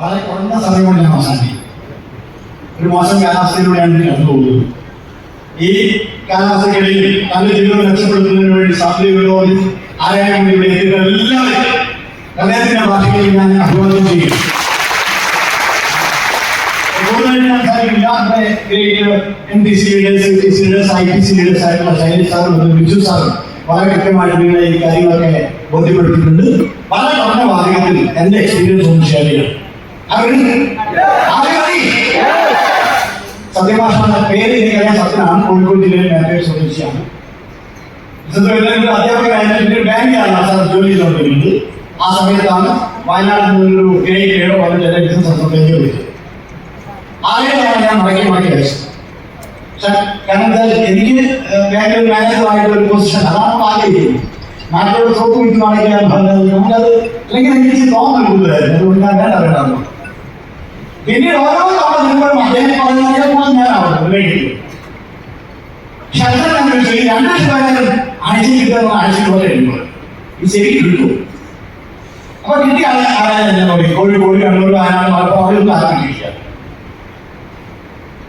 വളരെ കുറഞ്ഞ സമയം കൊണ്ട് ഞാൻ അവസാനിപ്പിക്കും ഒരു മോശം കാലാവസ്ഥയിലൂടെയാണ് കടന്നു പോകുന്നത്. ഈ കാലാവസ്ഥയ്ക്കിടയിൽ നല്ല ജീവിതം രക്ഷപ്പെടുത്തുന്നതിന് വേണ്ടി സാധ്യതകളോട് ആരായാലും ഇവിടെ എത്തിയിട്ടുള്ള എല്ലാവരും ഹൃദയത്തിന്റെ ഭാഷയിൽ ഞാൻ അഭിവാദ്യം ചെയ്യും വളരെ കൃത്യമായിട്ട് നിങ്ങളെ ഈ കാര്യങ്ങളൊക്കെ ബോധ്യപ്പെടുത്തിയിട്ടുണ്ട്. വളരെ പറഞ്ഞ വാചകത്തിൽ എന്റെ എക്സ്പീരിയൻസ് ഒന്ന് ഷെയർ ചെയ്യാം സത്യഭാഷയുടെ പേര് എനിക്കറിയാം സത്യനാണ് കോഴിക്കോട് ജില്ലയിലെ മാനേജർ സ്വദേശിയാണ്. അധ്യാപകനായിട്ട് ബാങ്കിലാണ് ജോലി ചെയ്തുകൊണ്ടിരുന്നത് ആ സമയത്താണ് വയനാട് നിന്നൊരു കേരോ വന്നിട്ട് എന്റെ ബിസിനസ് അസോസിയേറ്റ് വിളിച്ചത്. ആരെയാണ് ഞാൻ മടക്കി മടക്കി കഴിച്ചത് കാരണം എന്താ എനിക്ക് ബാങ്കിൽ മാനേജറായിട്ട് ഒരു പൊസിഷൻ അതാണ് ആഗ്രഹിക്കുന്നത് നാട്ടിലോട് സോപ്പ് വിൽക്കുകയാണെങ്കിൽ ഞാൻ പറഞ്ഞത് നമുക്കത് അല്ലെങ്കിൽ എനിക്ക് തോന്നുന്നു കൂടുതലായിരുന്നു. അതുകൊണ്ട് ഞാൻ വേണ്ട വേണ്ടായിരുന്നു പിന്നീട് ഓരോ തവണ നിങ്ങളും അദ്ദേഹം പറഞ്ഞ ഞാൻ അവിടെ ശബ്ദം ചോദിച്ചു ഈ രണ്ട് ശതമാനം ആഴ്ച കിട്ടുന്ന ആഴ്ചയിൽ പോലെ എടുക്കും ഇത് ശരിക്കും കിട്ടും അപ്പൊ കിട്ടി ആരാധന ഞാൻ നോക്കി? കോഴിക്കോട് കണ്ണൂർ വയനാട് മലപ്പുറം ഒന്നും ആരും കിട്ടിയില്ല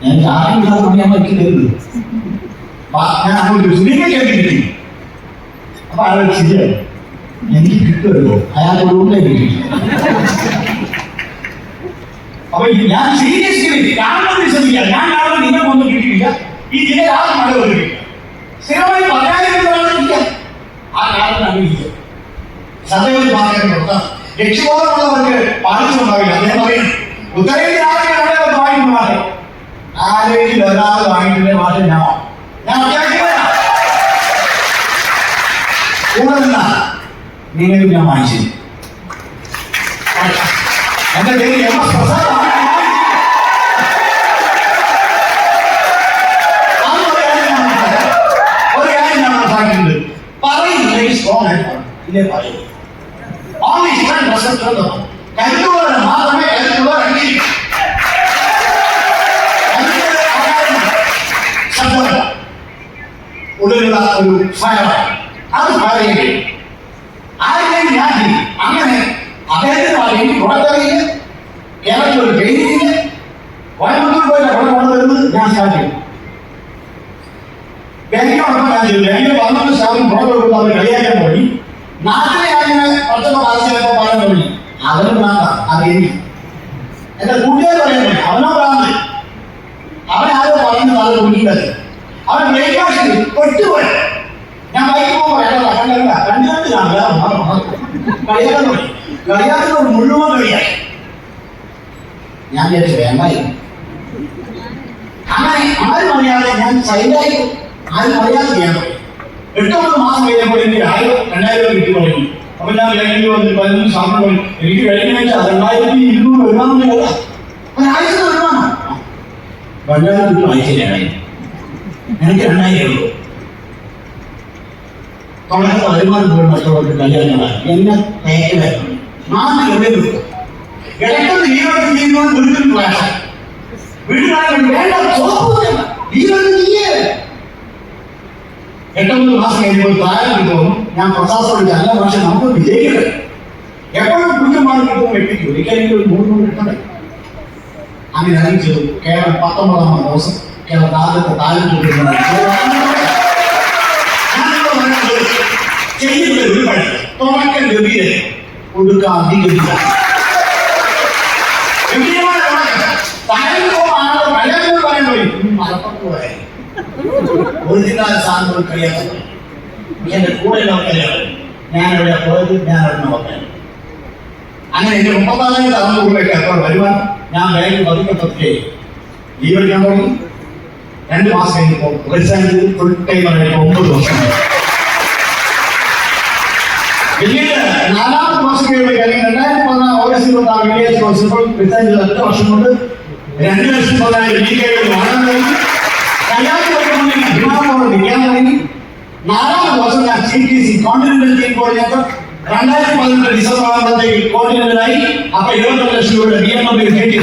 ഞാൻ ആരും സമയം വയ്ക്കുന്നത് ഞാൻ ചോദിച്ചു നിങ്ങൾക്ക് കിട്ടി? അപ്പൊ ആളെ ശരിയാണ് എനിക്ക് കിട്ടുമല്ലോ. അയാൾ ഒന്നും കിട്ടിയില്ല അപ്പൊ ഇത് ഞാൻ സീരിയസ്ലി കാണുന്നത് വിശ്വസിക്കുക ഞാൻ കാണുന്നത് നിങ്ങൾക്കൊന്നും കിട്ടിയില്ല ഈ ജില്ലയിൽ മഴ വരുന്നില്ല സ്ഥിരമായി പറയാനില്ല ആ കാരണം അംഗീകരിക്കുക സദൈവം പറയാൻ ലക്ഷ്യബോധമുള്ളവർക്ക് പാലിച്ചുണ്ടാവില്ല അദ്ദേഹം പറയും ഉത്തരേന്ത്യ വാങ്ങിക്കുന്നതാണ് ആരെങ്കിലും ഒരാൾ വാങ്ങിക്കുന്ന ഭാഷ ഞാൻ ഞാൻ അത്യാവശ്യം കൂടെ നിന്നാ നിങ്ങൾക്ക് ഞാൻ വാങ്ങിച്ചു എന്റെ പേര് എം എസ് പ്രസാദ് ആണ്. അത് ഒരു കാര്യം ഞാൻ മനസ്സിലാക്കി. ഒരു കാര്യം ഞാൻ മനസ്സിലാക്കിയിട്ടുണ്ട്. പറയുന്നില്ലെങ്കിൽ strong ആയിട്ട് പറയണം. ഇല്ലേ പറയൂ. Only strength doesn't kill them. കരുത്തുള്ളവരെ മാത്രമേ കരുത്തുള്ളവർ അംഗീകരിക്കൂ. കരുത്തുള്ളവരെ ആരാരും ശബ്ദമില്ല. ഉള്ളിലുള്ള ഒരു ഫയർ അത് ഫയർ ചെയ്യും ആരെങ്കിലും ഞാൻ ചെയ്യും. അങ്ങനെ അദ്ദേഹത്തിന് അറിയില്ല പുറത്തറിയില്ല കേരളത്തിൽ ഒരു പെയിന്റില്ല കോയമ്പത്തൂർ പോയിട്ട് അവിടെ കൊണ്ടുവരുന്നത് ഞാൻ സ്റ്റാർട്ട് ചെയ്യും ബാങ്കിനോടൊപ്പം ഞാൻ ചെയ്തു ബാങ്കിൽ പന്ത്രണ്ട് ശതമാനം പുറത്ത് കൊടുത്ത് അവർ കളിയാക്കാൻ പോയി നാട്ടിലെ ആളിനെ കുറച്ചൊക്കെ ബാധിച്ചപ്പോ പറയാൻ തുടങ്ങി. അവനും വേണ്ട അത് എനിക്ക് എന്റെ കൂട്ടുകാർ തുടങ്ങി അവനോ പ്രാന്ത് അവൻ ആരോ പറയുന്നത് അത് ഒട്ടുപോയി ഞാൻ ബൈക്ക് പോകുമ്പോൾ കണ്ടല്ല കണ്ടിട്ട് കാണില്ല കളിയാക്കാൻ തുടങ്ങി കളിയാക്കുന്നവർ മുഴുവൻ കളിയായി ഞാൻ വിചാരിച്ചു വേണ്ടായിരുന്നു. അങ്ങനെ ആരും അറിയാതെ ഞാൻ സൈഡായി ആരും അറിയാതെ എട്ടൊമ്പത് മാസം കഴിഞ്ഞപ്പോൾ എനിക്ക് ആയിരം രണ്ടായിരം കിട്ടി തുടങ്ങി അപ്പൊ ഞാൻ ബാങ്കിൽ വന്ന് പതിനൊന്ന് ശമ്പളം എനിക്ക് കഴിഞ്ഞ വെച്ചാൽ രണ്ടായിരത്തി ഇരുന്നൂറ് വരുമാനം ഒരാഴ്ച വരുമാനം വല്ലാതെ കിട്ടും ആഴ്ച രണ്ടായിരം എനിക്ക് രണ്ടായിരം ഉള്ളൂ. തുടക്കം വരുമാനം പോയി മറ്റുള്ളവർക്ക് കല്യാണങ്ങളാണ് എന്നെ തേക്കലായിരുന്നു മാസം എവിടെ കിട്ടും? ഇടയ്ക്കൊന്ന് ഈവർക്ക് ചെയ്യുമ്പോൾ വീട്ടിൽ ക്ലാസ് വീട്ടിലാണെങ്കിൽ വേണ്ട ഈവർക്ക് ചെയ്യേ എട്ടൊമ്പത് മാസം കഴിയുമ്പോൾ പ്രായം കിട്ടും. ഞാൻ പ്രസാദോട് അല്ല പക്ഷെ നമുക്ക് വിജയിക്കട്ടെ. എപ്പോഴും കുറ്റമാണ് കിട്ടും എത്തിക്കും ഒരിക്കലെങ്കിലും ഒരു മൂന്ന് കിട്ടണ്ടേ? അങ്ങനെ അറിയിച്ചു കേരളം പത്തൊമ്പതാം ദിവസം. കേരള ആദ്യത്തെ താരം ചെയ്യുന്ന ഒരു പണി തുടക്കം ഗംഭീര ഒടുക്കം അധികരിച്ച ഗംഭീരമായ താരം പോകുമ്പോൾ മലയാളം പറയാൻ പോയി സാധനം കഴിയാത്ത എന്റെ കൂടെ നോക്കലാണ് ഞാൻ അവിടെ പോയത് ഞാൻ അവിടെ നോക്കാൻ അങ്ങനെ എന്റെ മുപ്പത്താറായിരം തവണ കൂടെ അപ്പോൾ വരുവാൻ ഞാൻ വേഗം പതുക്കെ പതുക്കെ ലീവ് എടുക്കാൻ തുടങ്ങി രണ്ട് മാസം കഴിഞ്ഞപ്പോൾ ചെയ്ത് ഫുൾ ടൈം ആയിട്ട് ഒമ്പത് വർഷം പിന്നീട് നാലാമത്തെ മാസം കഴിഞ്ഞ രണ്ടായിരത്തി പതിനാറ് ഓഗസ്റ്റ് ഇരുപത്തി ആറ് വെള്ളിയാഴ്ച ദിവസം റിസൈൻ ഒറ്റ വർഷം കൊണ്ട് രണ്ട് ലക്ഷം പതിനായിരം വാങ്ങാൻ തുടങ്ങി കല്യാണം കഴിക്കുമ്പോൾ അഭിമാനത്തോടെ നിൽക്കാൻ തുടങ്ങി നാലാമത്തെ വർഷം ഞാൻ സി ടി സി నారాయణ కోసం నా രണ്ടായിരത്തി പതിനെട്ട് ഡിസംബർ ആകുമ്പോഴത്തേക്ക് കോണ്ടിനെന്റലായി അപ്പൊ ഇരുപത്തെട്ട് ലക്ഷം രൂപയുടെ ബി എം എം കിട്ടി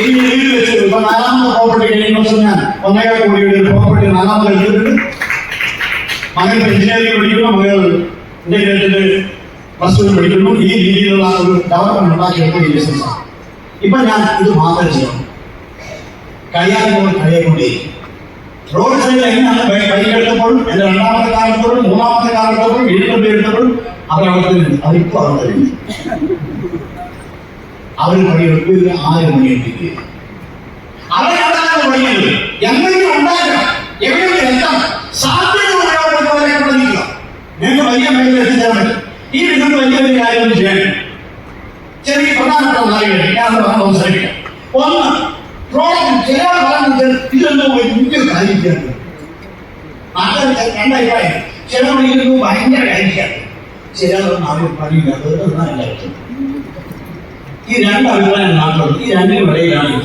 ഇനി വീട് വെച്ച് കഴിഞ്ഞ വർഷം ഞാൻ ഒന്നേകാൽ കോടിയുടെ ഒരു പ്രോപ്പർട്ടി നാലാമത് എടുത്തിട്ടുണ്ട് മകൻ എഞ്ചിനീയറിംഗ് പഠിക്കുന്ന മകൾ ഇന്റഗ്രേറ്റഡ് പ്ലസ് ടു പഠിക്കുന്നു ഈ രീതിയിലുള്ള ഒരു ഡെവലപ്മെന്റ് ഉണ്ടാക്കിയെടുത്ത ഈ ബിസിനസ്സാണ് ഇപ്പൊ ഞാൻ ഇത് ചെയ്യണം കഴിയാതെ കഴിയാക്കൊണ്ടേയിരിക്കും റോഡ് സൈഡിൽ എങ്ങനെയാണ് വഴിക്കെടുത്തപ്പോഴും എന്റെ രണ്ടാമത്തെ കാലത്തോടും മൂന്നാമത്തെ കാലത്തോടും വീണ്ടും അവിടെ നിന്ന് അവരിപ്പോ അവിടെ അവർ പണിയെടുത്ത്. ആരും പണിയെടുക്കുക അവരെ അതാണ് പണിയുന്നത് എന്തെങ്കിലും ഉണ്ടാക്കണം. എവിടെയെങ്കിലും എത്തണം സാധ്യത ഉപയോഗപ്പെടുന്നവരെ പഠിക്കുക വലിയ മേഖല എത്തിച്ചാൽ ഈ വിധം വലിയ വലിയ ചെയ്യണം ചെറിയ പ്രധാനപ്പെട്ട കാര്യങ്ങൾ ഞാൻ പറഞ്ഞു അവസരിക്കാം ഒന്ന് പ്രോഡക്റ്റ് ചില പറയുന്നത് ഇതെന്തോ വലിയ കാര്യമാണ് അത് രണ്ടഭിപ്രായം ചില പണികൾക്ക് ഭയങ്കര കാര്യമാണ് ചില ആരും ഈ രണ്ട് അഭിപ്രായം നാട്ടിലുണ്ട്. ഈ രണ്ടിനും ഇടയിലാണ്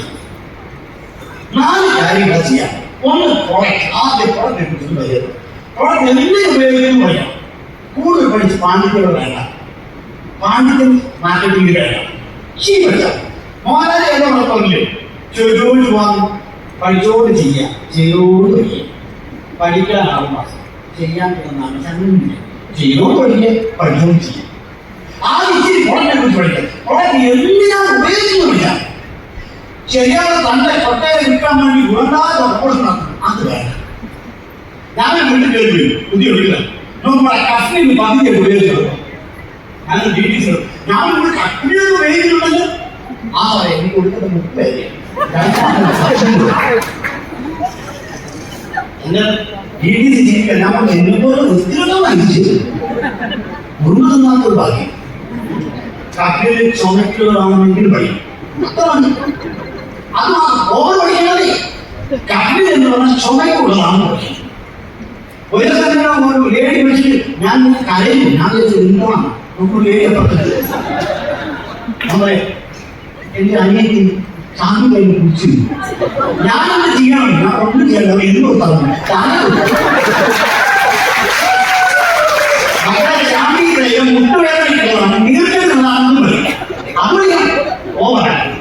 നാല് കാര്യങ്ങൾ ഒന്ന് പ്രോഡക്റ്റ് ആദ്യ പ്രോഡക്റ്റ് കുറിച്ച് പറയുന്നത് പ്രോഡക്റ്റ് എന്തിനു ഉപയോഗിക്കുന്നു പറയാം കൂടുതൽ പഠിച്ച് പാണ്ഡിത്യങ്ങൾ വേണ്ട. പാണ്ഡിത്യം മാർക്കറ്റിംഗ് വേണ്ട. ശീലിച്ച മോഹൻലാൽ ഏതോ കുഴപ്പമില്ലേ ചോദിച്ചോട് വന്ന് പഠിച്ചോട് ചെയ്യാം. ചെയ്തോട് പഠിക്കാം പഠിക്കാൻ ആറ് മാസം. ചെയ്യാൻ കിടന്നാണ് ചങ്ങനില്ല ചെയ്തോട് പഠിക്കുക പഠിച്ചോട് ചെയ്യാം. ആ ഇച്ചിരി പ്രോഡക്റ്റിനെ കുറിച്ച് പഠിക്കാം. പ്രോഡക്റ്റ് എല്ലാം ഉപയോഗിക്കുന്നില്ല ശരിയാതെ തന്റെ കൊട്ടയെ നിൽക്കാൻ വേണ്ടി ഗുണനാഥ പ്രപ്പോഷൻ അത് വേണം ഞാൻ വീട്ടിൽ കയറി പുതിയ വീട്ടിൽ നമ്മുടെ കഫിന് പതിയെ ഉപയോഗിച്ചത് ഞാൻ ഡീറ്റെയിൽസ് ഞാൻ ഇവിടെ കഫിന് ഉപയോഗിക്കുന്നുണ്ടല്ലോ. ആ എനിക്ക് കൊടുത്തത് മുപ്പത് എന്നെ ഡീറ്റെയിൽസ് ജീവിക്കാൻ ഞാൻ എന്നെപ്പോലെ വൃത്തികളാണ് ഗുരുനാഥ ഭാഗ്യം. കഫിന് ചുമക്കുകളാണെങ്കിൽ ഭയം അത്രയാണ്. അത് ഓവർ പഠിക്കണതേ കഫിൽ എന്ന് പറഞ്ഞാൽ ചുമയുള്ളതാണ് പഠിക്കുന്നത്. ഒരു സമയം ഒരു ലേഡി വിളിച്ചിട്ട് ഞാൻ ഇങ്ങനെ കരയും ഞാൻ വിചാരിച്ചു എന്താണ് നമുക്ക് ലേഡി അപ്പുറത്ത് നമ്മളെ എന്റെ അനിയത്തി ചാന്തി കഴിഞ്ഞ് കുടിച്ചു ഞാനെന്ത് ചെയ്യണം ഞാൻ ഒന്നും ചെയ്യണ്ട എന്ന് പറഞ്ഞു മക്കളെ ചാന്തി കഴിയും മുട്ടുവേദന നീർക്കുന്നതാണെന്ന് അവിടെ ഓവറാണ്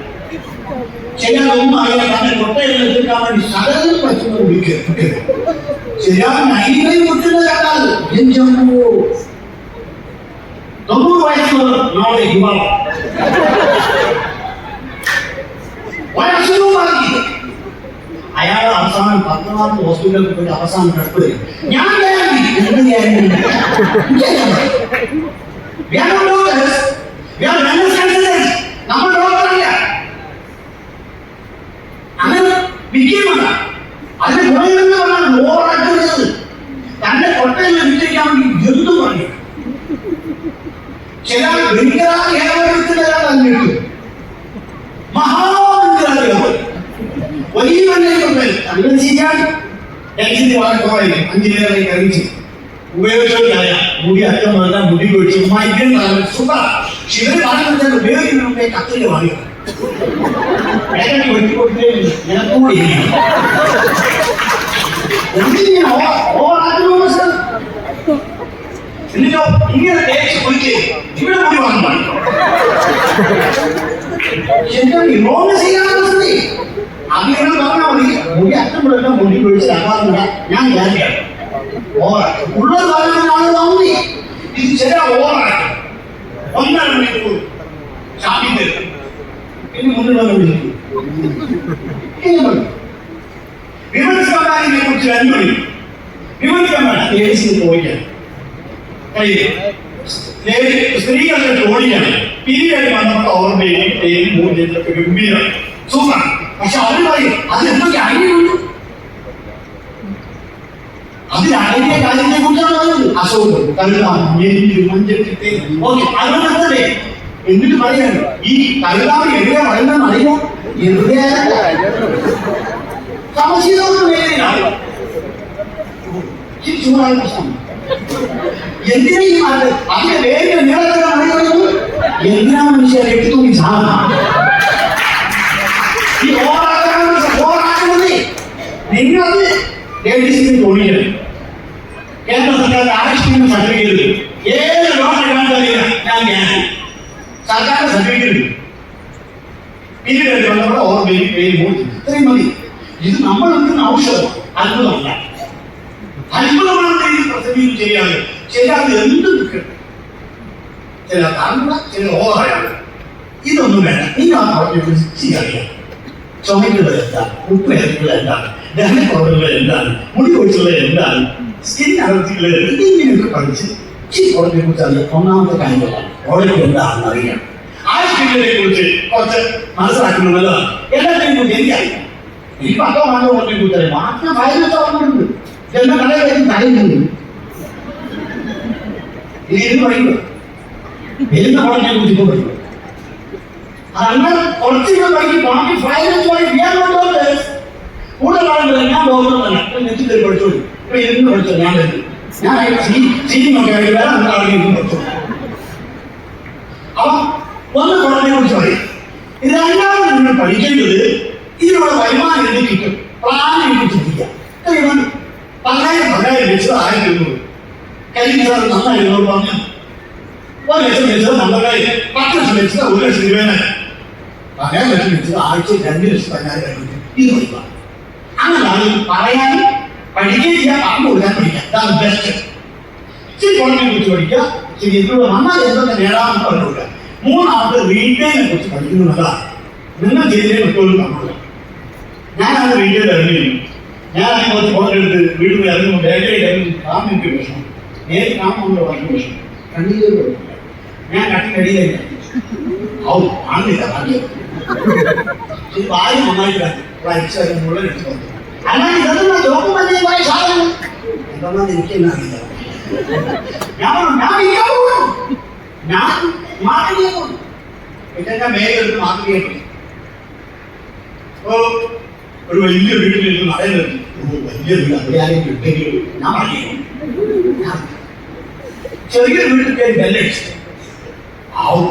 ചിലതൊന്നും അറിയാൻ തന്നെ കൊട്ടയിൽ എത്തിക്കാൻ വേണ്ടി സകലം പറ്റുന്ന വിളിക്കുക ശരിയാ നൈവൈ മുട്ടുന്ന കണ്ടാൽ അയാൾ അവസാനം പത്തനാമത് ഹോസ്പിറ്റലിൽ പോയിട്ട് അവസാനം കിടപ്പ് ഞാൻ നമ്മൾ ഡോക്ടറല്ല അങ്ങനെ വിൽക്കുന്നുണ്ട് അതിന് ഗുണമെന്ന് പറഞ്ഞാൽ ഓറാക്കുന്നത് തന്റെ കൊട്ടയിൽ വിറ്റയ്ക്കാൻ വേണ്ടി എന്തു പറഞ്ഞു. ചില ബംഗാളികളാണ് അങ്ങോട്ട് മഹാബംഗാളികൾ വന്നേക്കുമ്പോൾ അങ്ങനെ ചെയ്യാൻ എക്സിന്റെ വളർത്തുമായി അഞ്ചിലേറെ കഴിച്ച് ഉപയോഗിച്ചോണ്ടറിയാം മുടി അറ്റം വന്ന മുടി കൊഴിച്ച് മൈഗ്രൻ സുഖ ശിവന് കാണുന്നത് ഉപയോഗിക്കുന്നതിന്റെ കത്തില് വാങ്ങിയത് വേഗം വെട്ടിക്കൊടുത്തേ നിനക്കൂടി എന്തിനാ ഓവറാക്കുന്നു സർ എന്നിട്ടോ ഇങ്ങനെ തേച്ച് കുളിച്ച് ഇവിടെ മുടി വാങ്ങണം എന്താ വിമോചനം ചെയ്യാനുള്ള സ്ഥിതി അങ്ങനെ പറഞ്ഞാൽ മതി. മുടി അറ്റം വിടുന്ന മുടി കൊഴിച്ച് ആകാറില്ല ഞാൻ വിചാരിക്കാം ഓവറാക്കി ഉള്ളത് പറയുന്നതാണ് വാങ്ങി. ഇത് ചില ഓവറാക്കി ഒന്നര മണിക്കൂർ ഷാപ്പിംഗ് തരും ഇനി മുന്നിലുള്ള വിളിക്കും. വിമർശിക്കാൻ കുറിച്ച് രണ്ടു മണി. വിമർശിക്കാൻ വേണ്ട ലേഡീസിന് പോയിക്കാൻ സ്ത്രീകളുടെ ജോലിയാണ്. പീരിയഡ് വന്നപ്പോൾ ഓർമ്മയും മൂല്യത്തിലൊക്കെ ഗംഭീരം സൂപ്പർ പക്ഷെ അവർ പറയും അത് എന്തൊക്കെ അറിയുള്ളൂ അതിൽ കാര്യത്തെ കുറിച്ചാണ് പറയുന്നത് അതുകൊണ്ടല്ലേ എന്നിട്ട് പറയാണ് ഈ കരുതാം എവിടെ പറയുന്നതെന്ന് അറിയോ എവിടെ ഈ എന്തിനാ മനുഷ്യരെ എടുത്തു നീ ഓറാക്കുന്നത് നിങ്ങളത് ലേഡീസിന് തോന്നിയത് കേന്ദ്ര സർക്കാർ ആവശ്യത്തിന് സർട്ടിഫിക്കറ്റ് ഏത് കഴിയില്ല ഞാൻ ഞാൻ സർക്കാർ സർട്ടിഫിക്കറ്റ് പിന്നീട് നമ്മുടെ ഓർമ്മയും പേര് മൂന്ന് ഇത്രയും മതി. ഇത് നമ്മൾ എടുക്കുന്ന ഔഷധം. അത്ഭുതമല്ല. അത്ഭുതമാണ് ഇത് പ്രസംഗം ചെയ്യാതെ ചെയ്യാതെ എന്ത് നിൽക്കണം ചില താങ്കൾ ചില ഓവറായാണ് ഇതൊന്നും വേണ്ട. നിങ്ങൾ ആ കുളത്തെ കുറിച്ച് ചുമക്കുള്ളത് എന്താണ് ഉപ്പ് ഏറുന്നത് എന്താണ് ദഹനക്കുറവുകൾ എന്താണ് മുടി കൊഴിച്ചുള്ളത് എന്താണ് സ്കിൻ അലർജികൾ ഇതിങ്ങനെയൊക്കെ പഠിച്ച് ഈ പ്രോഡക്റ്റിനെ കുറിച്ച് അറിയാം ഒന്നാമത്തെ കാര്യങ്ങളാണ്. പ്രോഡക്റ്റ് എന്താണെന്ന് അറിയാം ആശുപത്രികളെ കുറിച്ച് കുറച്ച് മനസ്സിലാക്കുന്നത് നല്ലതാണ് എല്ലാത്തിനെയും കുറിച്ച് എനിക്കറിയാം. ഈ പത്തോ മാറ്റോ പ്രോഡക്റ്റിനെ കുറിച്ച് അറിയാം മാത്രം വയലൊക്കെ വന്നിട്ടുണ്ട് എന്ന കടയിലേക്ക് തലയുന്നുണ്ട് ഇനി ഇത് പഠിക്കുക വരുന്ന പ്രോഡക്റ്റിനെ കുറിച്ച് ഇപ്പോൾ അങ്ങനെ കുറച്ചുകൂടെ ബാക്കി ഫൈനൽസ് വഴി ഞാൻ കൊണ്ടുപോകുന്നത് കൂടുതൽ ആളുകൾ ഞാൻ പോകുന്നതല്ല നെറ്റിൽ പഠിച്ചു ഇപ്പൊ ഇരുന്ന് പഠിച്ചു ഞാൻ ഞാൻ സീ ആയിട്ട് വേറെ ആളുകൾ ഇരുന്ന് പഠിച്ചു അപ്പൊ ഒന്ന് കുളത്തെ കുറിച്ച് പറയും. ഇതല്ലാതെ നിങ്ങൾ പഠിക്കേണ്ടത് ഇതിനുള്ള വരുമാനം എന്ത് കിട്ടും? പ്ലാനിനെ എനിക്ക് ചിന്തിക്കാം? പതിനായിരം പതിനായിരം വെച്ചത് ആയിരത്തി എണ്ണൂറ് കഴിഞ്ഞ സാർ നന്നായിരുന്നു പറഞ്ഞു ഒരു ലക്ഷം ലക്ഷം നന്നായി പത്ത് ലക്ഷം ലക്ഷം ഒരു ലക്ഷം രൂപേനായി പതിനായിരം ലക്ഷം ആഴ്ച രണ്ട് ലക്ഷം പതിനാറ് രൂപ ഇത് പഠിക്കാം അങ്ങനെ പറയാൻ പറയാനും പഠിക്കുകയും പറഞ്ഞു കൊടുക്കാൻ പഠിക്കാം. ഇതാണ് ബെസ്റ്റ് ഇച്ചിരി കുളത്തിനെ കുറിച്ച് പഠിക്കുക ഇച്ചിരി ഇതിലൂടെ നന്നായി എന്തൊക്കെ നേടാമെന്ന് പറഞ്ഞു കൊടുക്കുക. മൂന്നാമത് റീറ്റെയിലിനെ കുറിച്ച് പഠിക്കുന്നതാണ് നിങ്ങൾ ചെയ്തതിനെ മറ്റൊരു കണ്ടുകൊടുക്കുക ഞാനത് റീറ്റെയിൽ ഇറങ്ങിയിരുന്നു ഞാൻ അതിന് കുറച്ച് ഫോട്ടോ എടുത്ത് വീട്ടിൽ പോയി ഇറങ്ങുമ്പോൾ ബാഗിൽ ഇറങ്ങി കാണാൻ എനിക്ക് വിഷമം. നേരിട്ട് കാണുമ്പോൾ ഭയങ്കര വിഷമം. കണ്ണീര് ഞാൻ കട്ടിക്കടിയിലേക്ക് ഔ ഭാഗ്യം ഇത് വായു നന്നായിട്ട് അയച്ചു മുഴുവൻ എടുത്തു അല്ലാതെ ഇതൊന്നും മതി പോയ സാധനം. എന്താണെന്ന് എനിക്ക് തന്നെ അറിയില്ല. ഞാൻ ഞാൻ ഇരിക്കാൻ പോകുന്നു ഞാൻ പിന്നെ ഞാൻ വേഗം എടുത്ത് മാർക്കറ്റ് ചെയ്യാൻ പോയി അപ്പോ ഒരു വലിയ വീട്ടിൽ നിന്ന് മഴ വലിയ വീട്. അവിടെ ആരെങ്കിലും ഉണ്ടെങ്കിൽ ഞാൻ പറഞ്ഞു ചെറിയ വീട്ടിൽ കയറി ബെല്ലടിച്ചു ആവും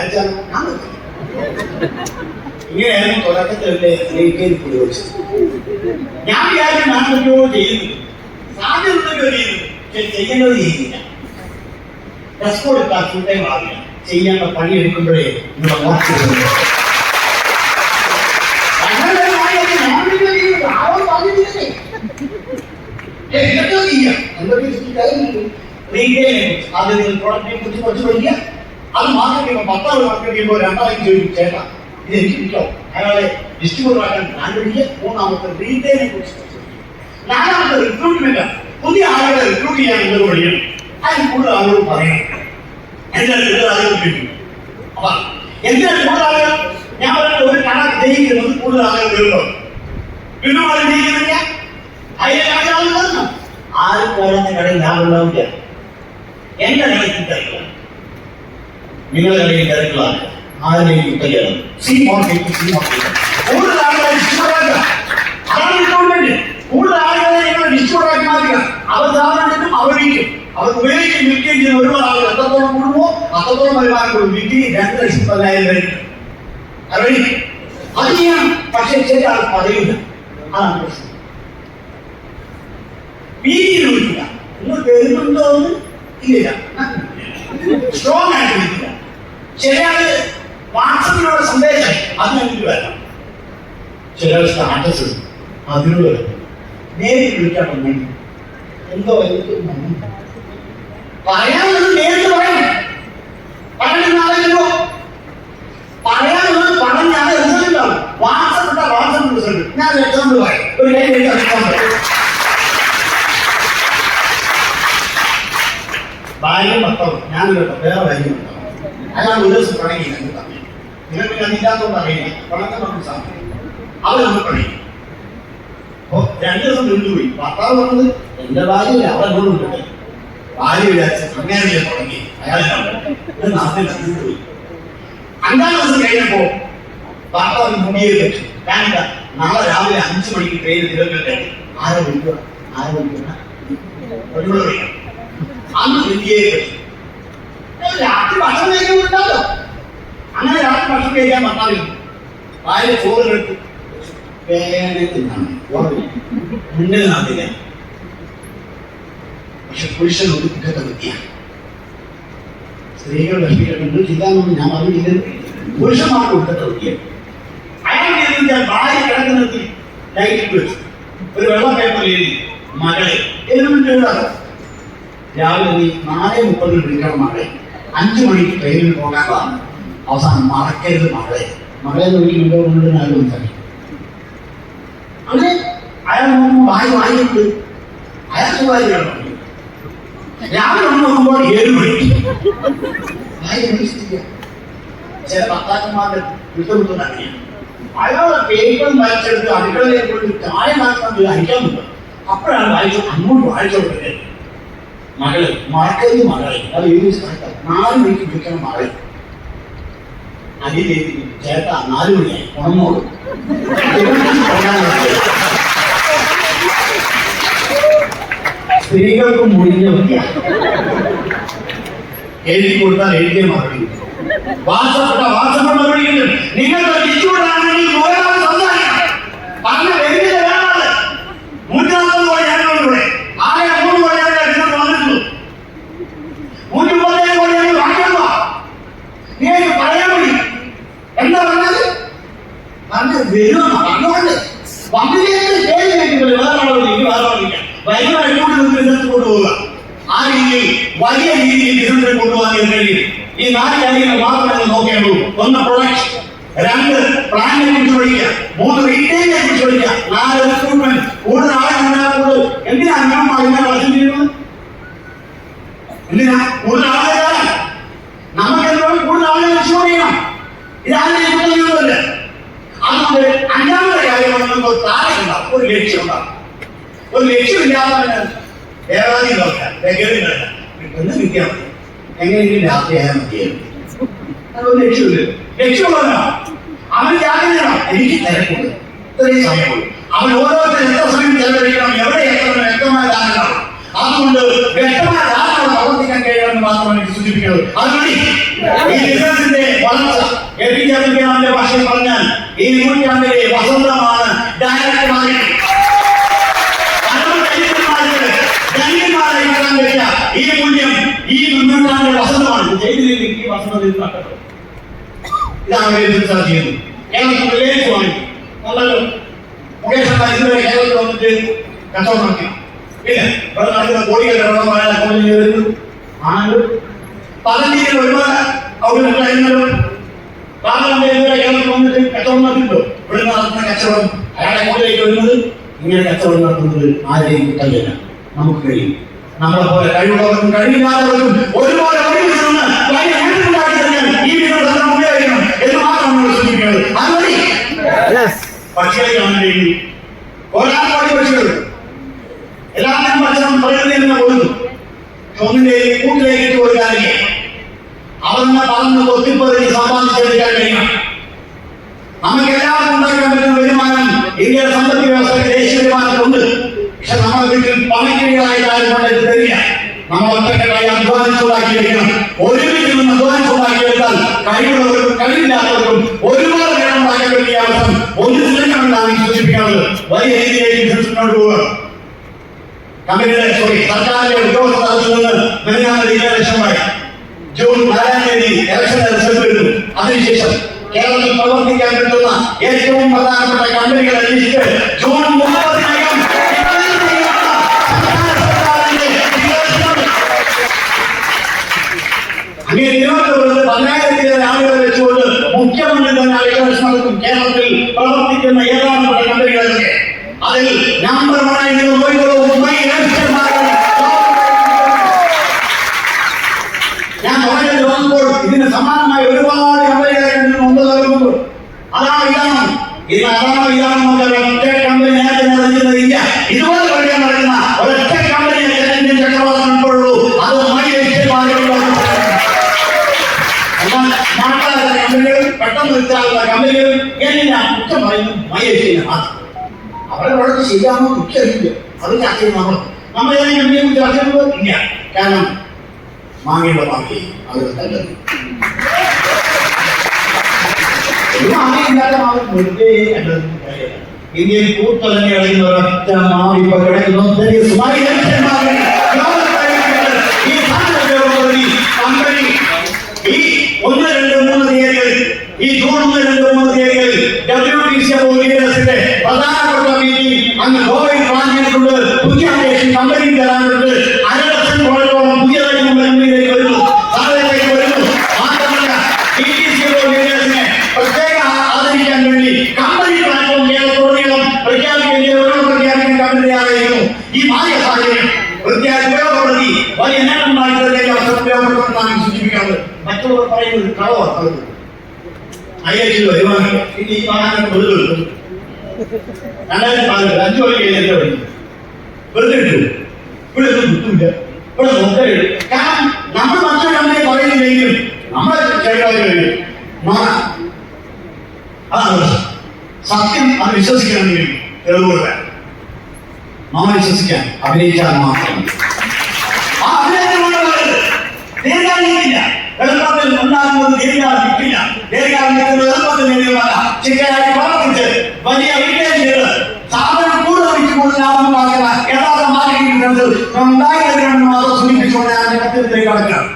ഞാൻ ഞാൻ. ഇങ്ങനെയായിരുന്നു തുടക്കത്തിലെ ഞാൻ ചെയ്യുന്നു. ടൈം ആവില്ല ചെയ്യേണ്ട പണി എടുക്കുമ്പോഴേ നിങ്ങൾ മോർച്ച് അങ്ങനെ കാര്യമൊക്കെ ഞാൻ പിന്നെ ചെയ്യുന്നത്. ആരും പറഞ്ഞിട്ടില്ലേ? ചെയ്യാം. എന്തൊക്കെ ആദ്യം കുറിച്ച്. അത് മാർക്കറ്റ് ചെയ്യുമ്പോൾ പത്താറ് മാർക്കറ്റ് ചെയ്യുമ്പോൾ രണ്ടായിരം ചോദിക്കും ചേട്ടാ ഇത് എനിക്ക് കിട്ടോ അയാളെ ഡിസ്ട്രിബ്യൂട്ടർ ആക്കാൻ ഞാൻ പഠിക്കുക മൂന്നാമത്തെ കുറിച്ച് നാലാമത്തെ റിക്രൂട്ട്മെന്റ് പുതിയ ആളുകളെ റിക്രൂട്ട് ചെയ്യാൻ നിങ്ങൾ പഠിക്കണം. അതിന് കൂടുതൽ ആളുകൾ പറയണം. എന്നാൽ കൂടുതൽ ആളുകൾ കിട്ടും അപ്പൊ എന്തിനാണ് കൂടുതൽ ആളുകൾ? ഞാൻ ഒരു കട ജയിക്കുന്നത് കൂടുതൽ ആളുകൾ വരുമ്പോൾ ആളുകൾ ജയിക്കുന്നില്ല. അതിലെ കടയിൽ ആളുകൾ വരണം ആരും പോകുന്ന കടയിൽ ലാഭം ഉണ്ടാവില്ല എന്റെ കടയിൽ കിട്ടില്ല നിങ്ങളുടെ കടയിൽ തിരക്കുള്ള ആളുകൾ ആരുടെയും കിട്ടില്ല സി മാർക്കറ്റ് സി മാർക്കറ്റ് കൂടുതൽ ആളുകളെ ഡിസ്ട്രിബ്യൂട്ട് അതാണ് ഗവൺമെന്റ് കൂടുതൽ ആളുകളെ നിങ്ങൾ ഡിസ്ട്രിബ്യൂട്ട് ആക്കി മാറ്റുക അവർ സാധനം അവർ വിൽക്കും അവർ ഉപയോഗിക്കുകയും വിൽക്കുകയും ചെയ്യുന്ന ഒരുപാട് ആളുകൾ എത്രത്തോളം കൂടുമോ അത്രത്തോളം വരുമാനം കൂടും വിൽക്കി രണ്ട് ലക്ഷം പതിനായിരം വരും അറിയില്ല അത് ചെയ്യണം പക്ഷെ ചില ആൾ പറയില്ല അതാണ് പ്രശ്നം വീതിയിൽ നിങ്ങൾ വരുന്നുണ്ടോ എന്ന് ഇല്ല സ്ട്രോങ് ആയിട്ട് ചില ആൾ സന്ദേശം അത് വരണം. ചില സ്റ്റാറ്റസ് വരണം. വിളിക്കാൻ എന്തോ. പറയാനുള്ളത് നേരിട്ട് പറയണം പറയണമെന്ന് ആലോചിക്കുമ്പോ പറയാനുള്ളത് പറഞ്ഞാൽ റിസൾട്ട് വാട്സപ്പ് വാട്സപ്പ് ഞാൻ എക്സാമ്പിൾ പറയാം. ഒരു എനിക്ക് ഭർത്താവും ഞാനൊരു വേറെ ഭാര്യയും അയാൾ ഒരു ദിവസം പ്രണയിക്കില്ല എന്ന് പറഞ്ഞു. നിങ്ങൾ പിന്നെ അതില്ലാത്തതുകൊണ്ട് അറിയില്ല പണത്തെ നമുക്ക് സാധിക്കും അവർ നമ്മൾ പ്രണയിക്കും അപ്പൊ രണ്ടു ദിവസം നിന്നുപോയി ഭർത്താവ് പറഞ്ഞത് എന്റെ ഭാര്യ അവളെ എന്നോട് വിട്ടേ ഭാര്യ വിചാരിച്ച് അങ്ങനെ ഞാൻ തുടങ്ങി അയാളെ നാട്ടിൽ നിന്നുപോയി അഞ്ചാം ദിവസം കഴിഞ്ഞപ്പോ ഭർത്താവ് മുടിയെ വെച്ചു. കാരണം നാളെ രാവിലെ അഞ്ചു മണിക്ക് ട്രെയിൻ തിരുവനന്തപുരത്ത് ആരോ വിളിക്കുക? ആരോ വിളിക്കുക? അന്ന് വെച്ചു രാത്രി ഭക്ഷണം കഴിക്കുന്നുണ്ടല്ലോ അങ്ങനെ രാത്രി ഭക്ഷണം കഴിക്കാൻ ഭർത്താവില്ല വായ ചോറ് എടുത്ത് വേണേ തിന്നാണ് മുന്നിൽ നാട്ടില്ല പക്ഷെ പുരുഷൻ ഒരു കുറ്റത്തെ വ്യക്തിയാണ് സ്ത്രീകളുടെ ലക്ഷ്മികൾ നിങ്ങൾ ഞാൻ പറഞ്ഞില്ല പുരുഷന്മാർക്ക് ഉൾപ്പെട്ട വ്യക്തിയാണ് അയാൾ ഭാര്യ കിടക്കുന്നതിൽ ലൈറ്റ് ഒരു വെള്ള പേപ്പർ എഴുതി. മകളെ എഴുതുന്നുണ്ട് രാവിലെ നീ നാല് മുപ്പതിന് വിളിക്കണം മകളെ അഞ്ചു മണിക്ക് ട്രെയിനിൽ പോകാനുള്ളതാണ് അവസാനം മറക്കരുത് മകളെ. മകളെ വിളിക്കുമ്പോൾ ആരും സംസാരിക്കും അങ്ങനെ അയാൾ നോക്കുമ്പോൾ വായി വായിട്ടുണ്ട് അയാൾ സുഖമായിരിക്കണം രാവിലെ നോക്കുമ്പോൾ ഏഴ് മണി. വായി മനസ്സിലാക്കുക ചില ഭർത്താക്കന്മാരുടെ വിട്ടുകൊടുക്കുന്ന അറിയാം അയാളെ പേപ്പറും വായിച്ചെടുത്ത് അടുക്കളയെ കൊണ്ട് ചായ നടത്താൻ അയക്കാൻ അപ്പോഴാണ് വായിച്ചു അങ്ങോട്ട് വായിച്ചു കൊടുക്കുന്നത് മകൾ. മറക്കരുത് മകളെ. അത് ഏത് സ്ഥലത്താണ് നാല് മണിക്ക് വിളിക്കണം മകളെ. അതിൽ ചേട്ടാ നാല് മണിയായി. ഉണർന്നോളൂ സ്ത്രീകൾക്ക് മുടിഞ്ഞ എഴുതി കൊടുത്താൽ എഴുതിയ മറുപടി. വാസപ്പെട്ട വാസപ്പെട്ട മറുപടി നിങ്ങൾക്ക് തിരിച്ചുവിടാണെങ്കിൽ മുതലാളി സംസാരിക്കണം പറഞ്ഞ വരുന്നില്ല വേണമത് നൂറ്റി നാൽപ്പത് കോടി ഞങ്ങളുടെ കൂടെ ആകെ മൂന്ന് കോടി ഞങ്ങളുടെ അടുത്ത് വന്നിട്ടുള്ളൂ നൂറ്റി മുപ്പത്തേഴ് കോടി ഞങ്ങൾ വാങ്ങിയല്ലോ നീ എനിക്ക് പറയാൻ മതി എന്താ പറഞ്ഞത് പറഞ്ഞത് വരുമെന്നാ പറഞ്ഞോണ്ട് വന്നിലേക്ക് പേര് കേൾക്കുന്നത് വേറെ ആളോടില്ല വേറെ ആളില്ല വരുന്ന അഴിമതി നിന്ന് ബിസിനസ് കൊണ്ടുപോവുക ആ രീതിയിൽ വലിയ രീതിയിൽ ബിസിനസ് കൊണ്ടുപോകാൻ ഇത് കഴിയും ഈ നാല് കാര്യങ്ങൾ മാത്രമേ നോക്കേണ്ടൂ ഒന്ന് പ്രൊഡക്ഷൻ രണ്ട് പ്ലാനിനെ കുറിച്ച് പഠിക്കുക മൂന്ന് റീറ്റെയിലിനെ കുറിച്ച് പഠിക്കുക നാല് റിക്രൂട്ട്മെന്റ് കൂടുതൽ ആളെ ഉണ്ടാകുന്നത് എന്തിനാ അമ്മ അതിനെ വളർത്തി ചെയ്യുന്നത് എന്തിനാ കൂടുതൽ ആളെ തരാൻ നമുക്ക് എന്തുകൊണ്ട് കൂടുതൽ ആളുകളെ ലക്ഷ്യം ചെയ്യണം ഇതാണ് ചെയ്യുന്നില്ല അതുകൊണ്ട് അഞ്ചാമത്തെ കാര്യമാണ് നമുക്ക് താരം ഉണ്ടാവും ഒരു ലക്ഷ്യമുണ്ടാകും ഒരു ലക്ഷ്യമില്ലാത്തവന് ഏതാനും നോക്കാം വെഗറികളല്ല കിട്ടുന്ന കിട്ടിയാൽ മതി. എങ്ങനെയെങ്കിലും രാത്രി ആയാൽ മതിയായിരുന്നു. അതൊരു ലക്ഷ്യമില്ല. ലക്ഷ്യമുള്ളവനോ. അവന് ത്യാഗം ചെയ്യണം. എനിക്ക് തിരക്കുള്ളൂ ഇത്രയും സമയമുള്ളൂ. അവൻ ഓരോരുത്തരും എത്ര സമയം ചെലവഴിക്കണം എവിടെ എത്ര വ്യക്തമായ ധാരണ അതുകൊണ്ട് വ്യക്തമായ ധാരണ പ്രവർത്തിക്കാൻ കഴിയണമെന്ന് മാത്രമാണ് എനിക്ക് സൂചിപ്പിക്കുന്നത്. അതുവഴി ഈ ബിസിനസിന്റെ വളർച്ച എ പി ജെ അബ്ദുൽ ഭാഷയിൽ പറഞ്ഞാൽ ഈ നൂറ്റാണ്ടിലെ വസന്തമാണ് ഡയറക്ട് മാർക്കറ്റ് ഈ മൂല്യം ഈ നൂറ്റാണ്ടിലെ വസന്തമാണ്. ഇത് ഈ വസന്തത്തിൽ നഷ്ടപ്പെടും ഇതാണ് ബിസിനസ് ചെയ്യുന്നത് കേരളത്തിൽ റിലയൻസ് വാങ്ങി നല്ലൊരു മുകേഷ് ഇതുവരെ കേരളത്തിൽ വന്നിട്ട് കച്ചവടം നടത്തി. ഇല്ല ഇവിടെ നടക്കുന്ന കോടികളുടെ അക്കൗണ്ടിൽ വരുന്നു. ആണെങ്കിലും പല രീതിയിൽ ഒരുപാട് അവിടെ കാര്യങ്ങളും പാർലമെന്റ് കേരളത്തിൽ വന്നിട്ട് കച്ചവടം നടത്തിയിട്ടുണ്ടോ? ഇവിടെ നടത്തുന്ന കച്ചവടം അയാളെ അക്കൗണ്ടിലേക്ക് വരുന്നത് ഇങ്ങനെ കച്ചവടം നടത്തുന്നത് ആരെയും കഴിയില്ല നമുക്ക് കഴിയും. നമ്മളെ പോലെ കഴിവുള്ളവർക്കും കഴിവില്ലാത്തവർക്കും ഒരുപോലെ ഒരുമിച്ച് നിന്ന് വലിയ നേട്ടം ഉണ്ടാക്കി കഴിഞ്ഞാൽ ഈ വിധം ഉപയോഗിക്കണം എന്ന് മാത്രമാണ് നമ്മൾ സൂചിപ്പിക്കുന്നത് അതുവഴി പക്ഷികളെ കാണാൻ കഴിയും കോടാനോടി പക്ഷികൾ എല്ലാത്തിനും ഭക്ഷണം പ്രകൃതി തന്നെ കൊടുത്തു ഒന്നിന്റെ കൂട്ടിലേക്ക് ഇട്ട് കൊടുക്കാനില്ല അവന്നെ പറന്ന് കൊത്തിപ്പറിഞ്ഞ് സമ്പാദിച്ചെടുക്കാൻ കഴിയണം നമുക്ക് എല്ലാവർക്കും ഉണ്ടാക്കാൻ പറ്റുന്ന വരുമാനം ഇന്ത്യയുടെ സമ്പദ് വ്യവസ്ഥയിൽ ദേശീയ വരുമാനത്തിലുണ്ട് പക്ഷെ നമ്മുടെ വീട്ടിൽ പണിക്കിഴികളായി ആരും കൊണ്ടത് തരില്ല നമ്മൾ ഒറ്റക്കെട്ടായി അധ്വാനിച്ചുണ്ടാക്കി വെക്കണം ഒരുമിച്ച് നിന്ന് അധ്വാനിച്ചുണ്ടാക്കിയെടുത്താൽ കഴിവുള്ളവർക്കും കഴിവില്ലാത്തവർക്കും ഒരുപാട് നേരം വേണ്ടിയ അവസരം. ഒരു സിലിണ്ടറിലാണ് സൂചിപ്പിക്കുന്നത് വലിയ രീതിയിലേക്ക് ബിസിനസ് മുന്നോട്ട് പോവുക. സോറി സർക്കാരിന്റെ ഉദ്യോഗസ്ഥ തലത്തിൽ നിന്ന് മെലിഞ്ഞാണ് ലക്ഷമായി ജൂൺ നാലാം തീയതി ഇലക്ഷൻ റിസൾട്ട് അതിനുശേഷം കേരളത്തിൽ പ്രവർത്തിക്കാൻ പറ്റുന്ന ഏറ്റവും പ്രധാനപ്പെട്ട കമ്പനികളെ ലിസ്റ്റ് ജൂൺ മുപ്പതിനകം അങ്ങനെ തിരുവനന്തപുരത്ത് പതിനായിരത്തിലേറെ ആളുകളെ വെച്ചുകൊണ്ട് മുഖ്യമന്ത്രി തന്നെ അലക്ഷൻ നടത്തും കേരളത്തിൽ പ്രവർത്തിക്കുന്ന ഏതാണ് കമ്പനികളൊക്കെ. അതിൽ നമ്പർ മുംബൈ ഇലക്ഷന്മാരാണ് ഞാൻ കോളേജിൽ വന്നപ്പോൾ ഇതിന് സമാനമായ ഒരുപാട് കമ്പനികളെ കണ്ടു മുമ്പ് നൽകുന്നു അതാണ് ഇതാണ്. ഇത് അതാണോ ഇതാണോ ഒറ്റ കമ്പനി നേരത്തെ നടന്നിരുന്നില്ല ഇതുപോലെ പഠിക്കാൻ നടക്കുന്ന ഒരൊറ്റ വിറ്റാകുന്ന കമ്പനികൾ എല്ലാം കുറ്റം പറയുന്നു. മാത്രം അവരെ വളരെ ശരിയാണോ? കുറ്റമില്ല അത് ചർച്ച നമ്മൾ നമ്മൾ ഏതെങ്കിലും കമ്പനിയെ കുറിച്ച് ചർച്ച ചെയ്യുന്നത് ഇല്ല. കാരണം മാങ്ങയുടെ ബാക്കി അവർ തല്ലത്. മാങ്ങയില്ലാത്ത മാവ് വെറുതെ അല്ലത്. ഇന്ത്യയിൽ കൂത്തലങ്ങി അടങ്ങുന്ന ഒരൊറ്റ മാവ് ഇപ്പൊ കിടക്കുന്നു ചെറിയ സുമാരി ലക്ഷ്യന്മാരെ ലോകത്തായിരിക്കുന്നത് ഈ സാധനോപരി കമ്പനി ഈ ഒന്ന് രണ്ട് മൂന്ന് തീയതികളിൽ ഈ ജൂൺ ഒന്ന് രണ്ട് മൂന്ന് തീയതികളിൽ ഡബ്ല്യു ടി സി അങ്ങ് ഗോവയിൽ വാങ്ങിയിട്ടുണ്ട് പുതിയ അപ്ഡേഷൻ കമ്പനിയിൽ തരാനുണ്ട് അരലക്ഷം കോടിയോളം പുതിയതായി നമ്മുടെ കമ്പനിയിലേക്ക് വരുന്നു. സാധനത്തിലേക്ക് വരുന്നു. മാത്രമല്ല TTC ഓർഗനൈസേഷനെ പ്രത്യേക ആദരിക്കാൻ വേണ്ടി കമ്പനി പ്ലാറ്റ്ഫോം കേരളത്തോടെയും പ്രഖ്യാപിക്കുകയും ഒരെണ്ണം പ്രഖ്യാപിക്കാൻ കമ്പനി തയ്യാറായിരുന്നു ഈ മാറിയ സാഹചര്യം ഉപയോഗപ്പെടുത്തി വലിയ നേട്ടമുണ്ടായിട്ടുള്ളതിലേക്ക് അവസരം ഉപയോഗപ്പെടുത്തുന്നതാണ് സൂചിപ്പിക്കുന്നത് മറ്റുള്ളവർ പറയുന്നത് കളവാണ് അയ്യായിരം വരുമാനം പിന്നെ ഈ വാഹനം വെറുതെ രണ്ടായിരത്തി പതിനെട്ട് അഞ്ചു കഴിഞ്ഞിട്ട് വരും വെറുതെ കിട്ടും ഇവിടെ ഒന്നും കിട്ടൂല ഇവിടെ നോക്കരുത് കാരണം നമ്മൾ മറ്റൊരു കമ്പനി പറയുന്നില്ലെങ്കിലും നമ്മളെ ചെറുതായി കഴിയും സത്യം അത് വിശ്വസിക്കണമെങ്കിൽ തെളിവുകൾ മാമ വിശ്വസിക്കാൻ അഭിനയിച്ചാൽ മാത്രം ആ ദീർഘകാലം നിൽക്കില്ല എളുപ്പത്തിൽ ഉണ്ടാകുന്നത് ദീർഘകാലം നിൽക്കില്ല ദീർഘകാലം നിൽക്കുന്നത് എളുപ്പത്തിൽ നേടിയതല്ല ചിക്കനായി പ്രവർത്തിച്ച് വലിയ വിജയങ്ങൾ സാധനം കൂടുതൽ കൂടുതൽ ലാഭം ഉണ്ടാക്കുന്ന യഥാർത്ഥ മാർക്കറ്റിംഗ് ഉണ്ടായിരുന്നെന്ന് മാത്രം സൂചിപ്പിച്ചുകൊണ്ട് ഞാൻ കത്തിലേക്ക് കടക്കാം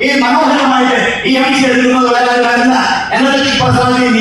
ഈ മനോഹരമായിട്ട് ഈ അംശം എടുക്കുന്നത് വരുന്ന എനർജി പ്രസാദി